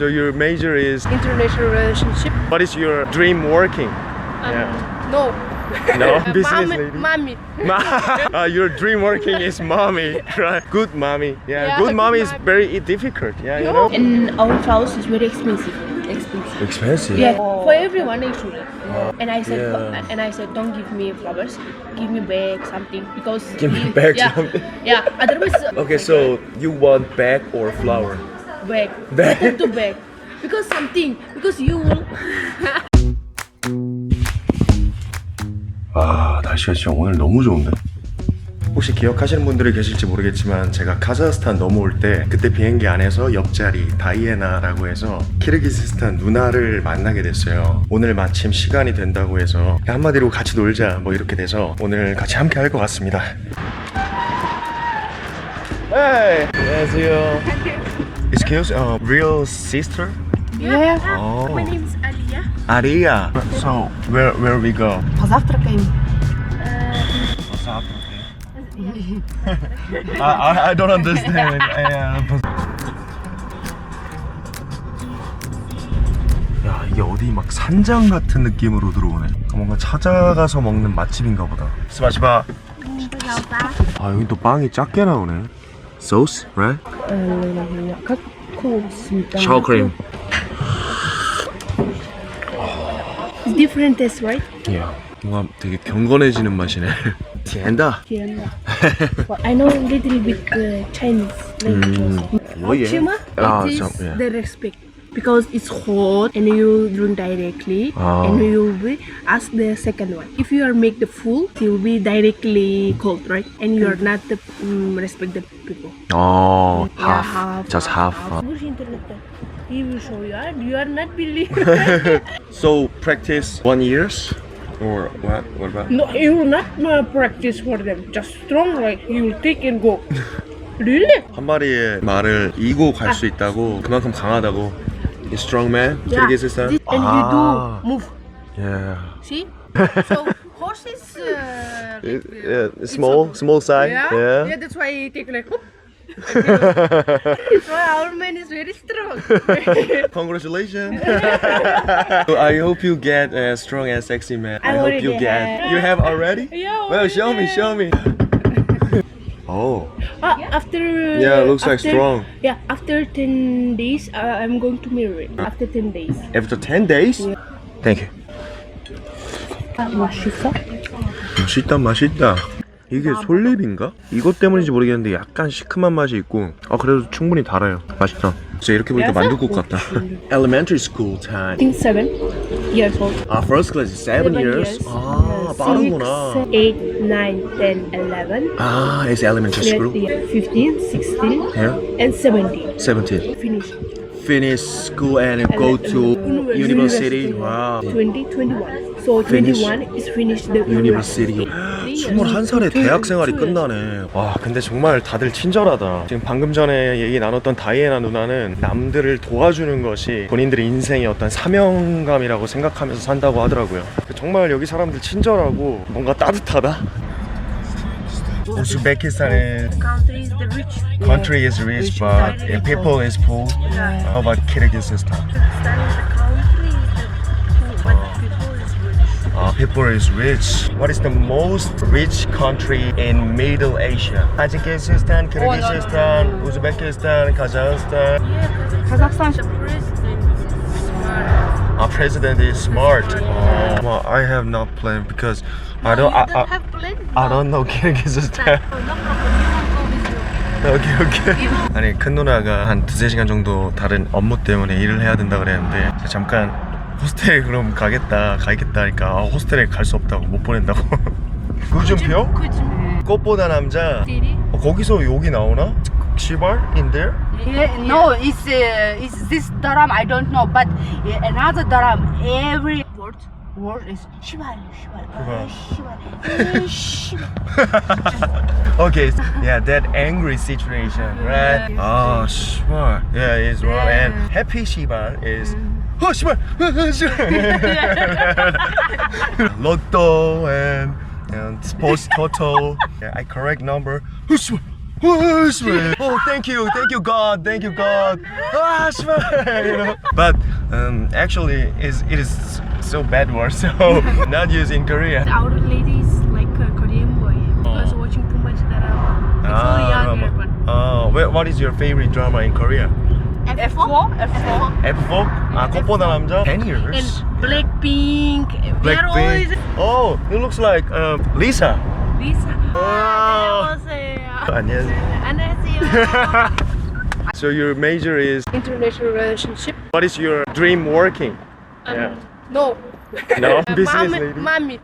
So your major is international relationship. what is your dream working? Um, Yeah. No. No, business mommy, lady. mommy. uh, your dream working is mommy, right? Good mommy. Yeah, Yeah, good good mommy is mommy. very difficult. Yeah, you know. And our house is very expensive. Expensive. Expensive. Yeah, for everyone actually. And I said, Yeah. and I said, don't give me flowers, give me bag something because Give me if- back yeah, something. Yeah, otherwise Okay, so you want bag or flower? Bag, Bag. Put to bag. Because something because you will. 아 날씨가 진짜 오늘 너무 좋은데? 혹시 기억하시는 분들이 계실지 모르겠지만 제가 카자흐스탄 넘어올 때 그때 비행기 안에서 옆자리 다이애나라고 해서 키르기스스탄 누나를 만나게 됐어요. 오늘 마침 시간이 된다고 해서 한마디로 같이 놀자 뭐 이렇게 돼서 오늘 같이 함께 할 것 같습니다. Hey, 안녕하세요 Excuse, uh, real sister? Yeah. Oh. My name is Alia. Aria. So, where where we go? Позавтракаем. I, I, I don't understand. 야, 야 이게 어디 막 산장 같은 느낌으로 들어오네. 뭔가 찾아가서 먹는 맛집인가 보다. 스마시바. 아 여기 또 빵이 작게 나오네. Sauce, right? Sour cream. It's different taste, right? Yeah. 뭔가 되게 경건해지는 맛이네. 티엔다. 티엔다. I know little bit uh, Chinese. Like, 음. 뭐예? 아, 참. 예. The respect. Because it's hot and you drink directly Ah. and you will be ask the second one. If you are make the full, it will be directly cold, right? And you are not the um, respect the people. 어, Yeah, half, just half. Internet? He will show you. ah, You are not believe. So practice one years or what? What about? No, you will not uh, practice for them. Just strong, like you will take and go. really? 한 마리의 말을 이고 갈 수 있다고 그만큼 강하다고 a strong man. Yeah. This, and ah. you do ah. move. Yeah. See? so horses. Uh, it, yeah, small, small size. Yeah? yeah. yeah. that's why he take like. Whoop. why our man is very strong. Congratulations. so I hope you get a strong and sexy man. I, I hope you have. get. You have already? Yeah. Well, show have. me, show me. Oh, Ah, after Yeah, looks like after- strong. Yeah, after ten days, uh, I'm going to marry. After ten days. after 10 days? Thank you. 맛있어? 맛있다 맛있다 이게 솔잎인가? 이것 때문인지 모르겠는데 약간 시큼한 맛이 있고 아 그래도 충분히 달아요 맛있다 진짜 이렇게 보니까 만두국 같다 Elementary school time I think seven years old. 아 first class is 7 years? 아 빠르구나 Six, eight, nine, ten, eleven. 아 it's elementary school? Yeah, 15, 16, Yeah? and 17. 17 Finish. Finish school and go to university wow 20, 21. So Finish. 21 is finished the university 21살에 대학 생활이 끝나네. 와 근데 정말 다들 친절하다. 지금 방금 전에 얘기 나눴던 다이애나 누나는 남들을 도와주는 것이 본인들의 인생의 어떤 사명감이라고 생각하면서 산다고 하더라고요. 정말 여기 사람들 친절하고 뭔가 따뜻하다? 우즈베키스탄의 Country is the rich. country is rich but people is poor. how about Kyrgyzstan people is rich. What is the most rich country in Middle Asia? Tajikistan, Kyrgyzstan, Uzbekistan, Kazakhstan. Kazakhstan. Our president is smart. Oh, well, I have not planned because I don't. I, I, I don't know Kyrgyzstan. 오케이 오케이 아니 큰 누나가 한 두세 시간 정도 다른 업무 때문에 일을 해야 된다 그랬는데 잠깐 호스텔 그럼 가겠다 가겠다 하니까 아, 호스텔에 갈 수 없다고 못 보낸다고 구준표? 꽃보다 남자 어, 거기서 욕이 나오나? 시발? In there? Yeah, no, it's uh, it's this drum I don't know, but uh, another drum. Every word word is shival, shival, shival, shival. Okay, yeah, that angry situation, right? Oh, sure. Yeah, it's wrong. And happy Shiba is. Oh, Shiba! Lotto and, and sports toto. Yeah, I correct number. Oh, Shiba! Oh, 씨발. Oh, thank you, thank you, God, thank you, God. Ah, 씨발. You know? But um, actually, is it is so bad word, so not used in Korea. Our lady is like a Korean boy because watching too much drama. It's so young drama. one. Oh, wh- what is your favorite drama in Korea? F4? F4? F4? 아, 꽃보다 남자? 10 And years. Blackpink. We are always Blackpink. Oh, it looks like um, Lisa. Lisa. 아. 안녕하세요. 안녕하세요. 안녕하세요. So your major is International relationship. what is your dream working? Yeah. No. No, business mommy, lady. mommy.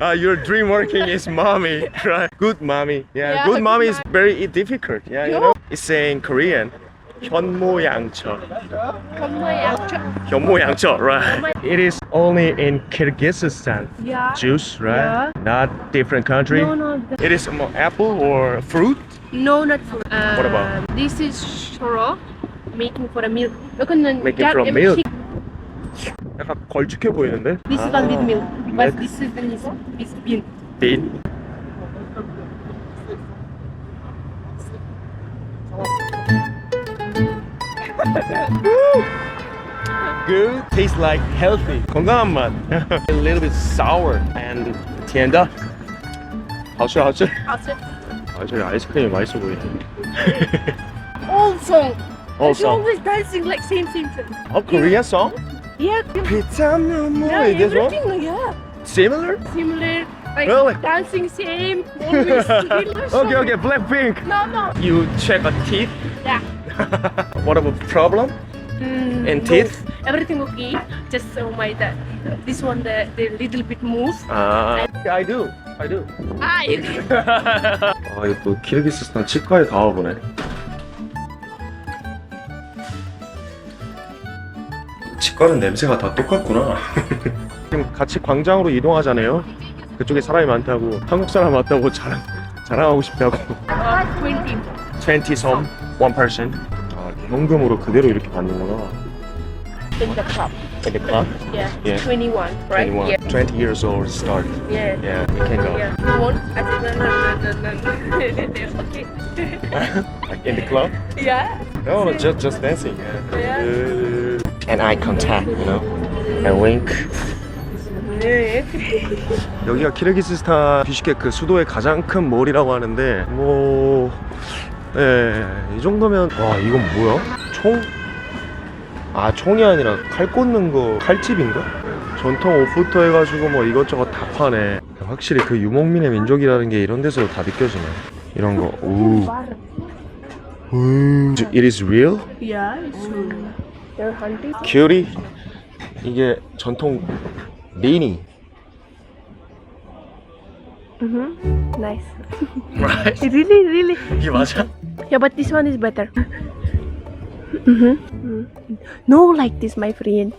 uh, your dream working is mommy, right? Good mommy. Yeah, Yeah, good good mommy is mommy. very difficult. Yeah, you know. It's saying Korean. 현모양처. 건모양처. 현모양처, right? It is only in Kyrgyzstan. Yeah. Juice, right? Not different country. No, no. the- It is um, apple or fruit. No, not for. Uh, What about? This is shoro making for a milk. 이거는 Making 약- from um, milk? thick. 약간 걸쭉해 보이는데? This is 아, one with milk, but milk. this is the this is bean. bean. Good. Tastes like healthy. 건강한 맛. A little bit sour and甜的. 好吃好吃. Also, 아, 저기 아이스크림이 맛있어 보이네. old song. She Also, always dancing like same same song. a Korean song? Yeah, Pizza no more. yeah, This one? everything. Yeah, Similar? similar. Like Really? dancing same. Always similar song. Okay, okay. Blackpink. No, no. You check a teeth. Yeah. What about problem? Mm, And no. teeth? Everything okay. Just oh my that this one the the little bit move. 아, I do. I do. Ah, you 아, 이거 또 키르기스스탄 치과에 다 와보네. 치과는 냄새가 다 똑같구나. 지금 같이 광장으로 이동하잖아요. 그쪽에 사람이 많다고, 한국 사람 많다고 자랑, 자랑하고 싶다고. uh, twenty. 20 some, one person. 아, 현금으로 그대로 이렇게 받는구나. in the club. In the club? Yeah. Yeah. 21, right? 21. Yeah. 20 years old start. Yeah. Yeah, you can go. Yeah. You want? I said no, no, no, no, no. okay. Like in the club? Yeah. No, no, just just dancing. Yeah. And eye contact, you know, and wink. Yeah. 여기가 키르기스스탄 비슈케크 수도의 가장 큰 몰이라고 하는데 뭐, 예, 이 정도면 와 이건 뭐야? 총? 아 총이 아니라 칼 꽂는 거 칼집인가? 전통 옷부터 해가지고 뭐 이것저것 다 파네. 확실히 그 유목민의 민족이라는 게 이런 데서 다 느껴지네. 이런 거. 오. 오. It is real? Yeah. It's true. They're hunting. 큐리 이게 전통 리니 Mm-hmm. Nice. right? really, really. 이게 맞아? Yeah, but this one is better. mm-hmm. Mm. No, like this, my friend.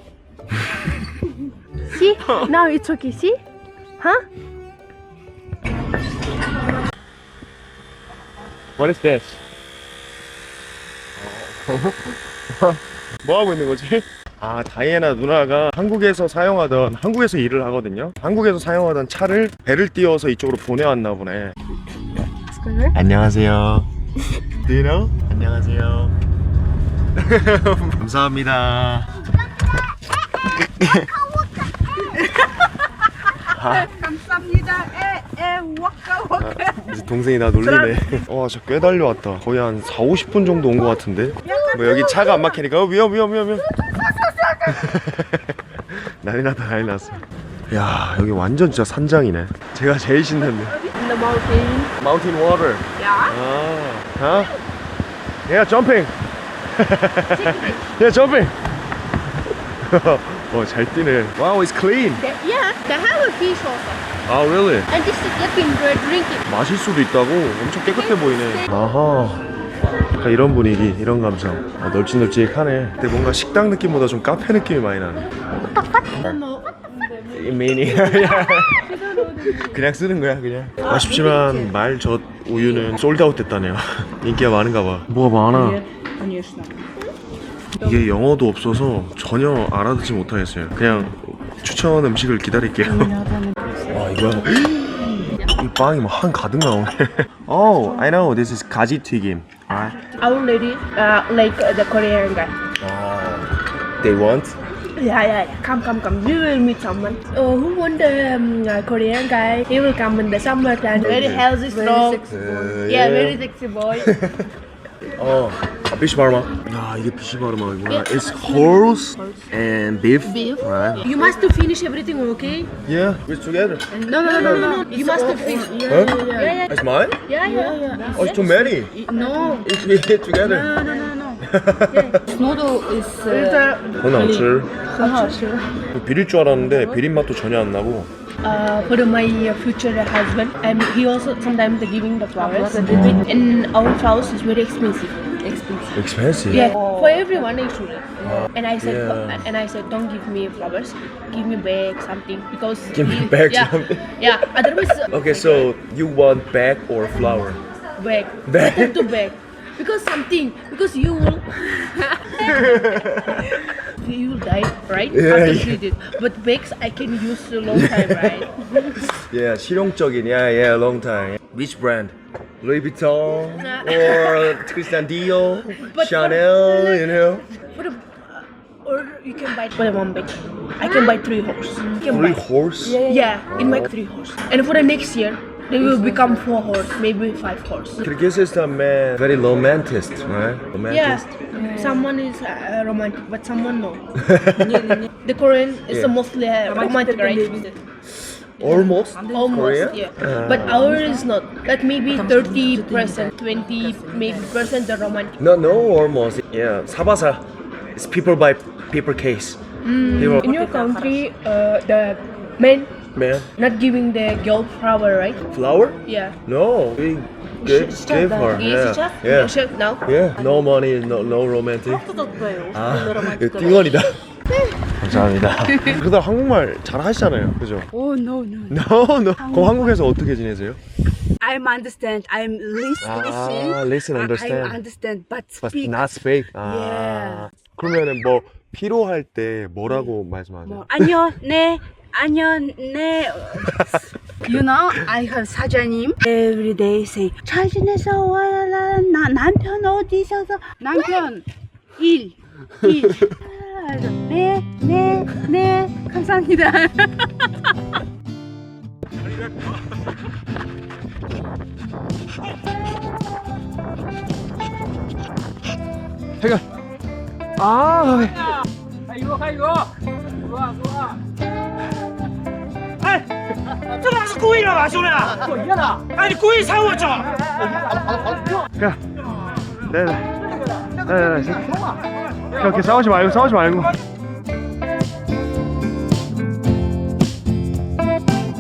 see? Now it's okay. See? Huh? What is this? 뭐 하고 있는 거지? 아 다이애나 누나가 한국에서 사용하던 한국에서 일을 하거든요. 한국에서 사용하던 차를 배를 띄워서 이쪽으로 보내왔나 보네. 안녕하세요. Do you know? 안녕하세요. 감사합니다. 감사합니다. 에, 에, 와까. 이제 동생이 나 놀리네. 와, 저 꽤 달려왔다. 거의 한 4, 50분 정도 온 것 같은데. 뭐 여기 차가 안 막히니까 어, 위험, 위험, 위험, 위험. 난리 났다, 난리 났어. 야, 여기 완전 진짜 산장이네. 제가 제일 신났네. In the mountain. Mountain water. Yeah. 아, 어? Yeah, jumping. yeah, jumping. 어, 잘 뛰네. Wow, it's clean. They, yeah, they have a fish also. 아, really? And this is getting uh, drinking. 마실 수도 있다고 엄청 깨끗해 보이네. 아하. 약간 이런 분위기, 이런 감성. 아, 널찍널찍하네. 근데 뭔가 식당 느낌보다 좀 카페 느낌이 많이 나네. 미니. 그냥 쓰는 거야, 그냥. 아쉽지만 말젓 우유는 솔드아웃 됐다네요. 인기가 많은가 봐. 뭐가 많아. 이게 영어도 없어서 전혀 알아듣지 못하겠어요. 그냥 추천 음식을 기다릴게요. 와, 이거 이 빵이 뭐 한 가득 나오네. oh, I know. This is 가지 튀김. Our lady, uh, like the Korean guy. They want. Yeah, yeah, yeah. Come, come, come. We will meet someone. Oh, who want the um, uh, Korean guy? He will come in the summertime. Very healthy, strong. Uh, yeah, very sexy boy. 어, 아, 비시바르마. 야, 이게 비시바르마구나. It's horse and beef. Beef. Right. you must to finish everything, okay? Yeah, we're together. No, no, no, no, no. no. You must to finish. Huh? Yeah, yeah, It's mine? yeah, yeah. yeah. Oh, it's too many. No. It's we eat together. No, no, no, no. Noodle is It's uh, a 很好吃. 很好吃. 비릴 줄 알았는데 비린 맛도 전혀 안 나고. Uh, for my uh, future husband, and he also sometimes giving the flowers. In our house, it's very expensive. Expensive. Expensive. Yeah, for everyone actually. And I said, Yeah. and I said, don't give me flowers, give me bag something because Give me he- bag yeah, something. Yeah, otherwise Okay, so you want bag or flower? bag, Bag. Put to bag, because something because you will. You will die, right? Yeah, After yeah. three days. But bags I can use a long time, right? Yeah, 실용적인. Yeah, yeah, long time. Which brand? Louis Vuitton or Christian Dior, But- Chanel, you know? For the, or you can buy for the one bag. I can buy three horse. You can Three buy. horse? Yeah, in my three horse. And for the next year, they will become four horse, maybe five horse. Kyrgyz is a man, very romanticist, right? Romantic. Yeah. Someone is uh, romantic, but someone no. the Korean is mostly uh, romantic, right? Almost, almost, Korea? yeah. Uh, but ours is not. Like maybe thirty percent, twenty maybe percent the romantic. No, no, almost. Yeah, sabasa. It's people by paper case. Mm. In your country, uh, the men man, not giving the girl flower, right? flower? Yeah. No, we gave, gave her. Yeah, yeah. Chef now. Yeah, no money, no, no romantic. 아, 이거 띵언이다. 감사합니다. 그다음 한국말 잘 하시잖아요, 그죠? oh no no. No, no. 그럼 한국에서 어떻게 지내세요? I'm understand. I'm listen. 아, listen, I- understand. I understand, but But speak. not speak. 아, Yeah. 그러면은 뭐 필요할 때 뭐라고 말씀하세요? 뭐, 안녕, 네, 안녕, 네. You know, I have 사장님 every day say 잘 지내서 와라 나 남편 어디 있어서 남편 일 일. 네, 네, 네, 감사합니다. 해가. 아, 아이고 아이고 좋아 좋아 아이 들어가서 구이나 마셔라 구이나 아니 구이 사오죠 가. 네네. 네네. 그렇게 싸우지 말고 싸우지 말고.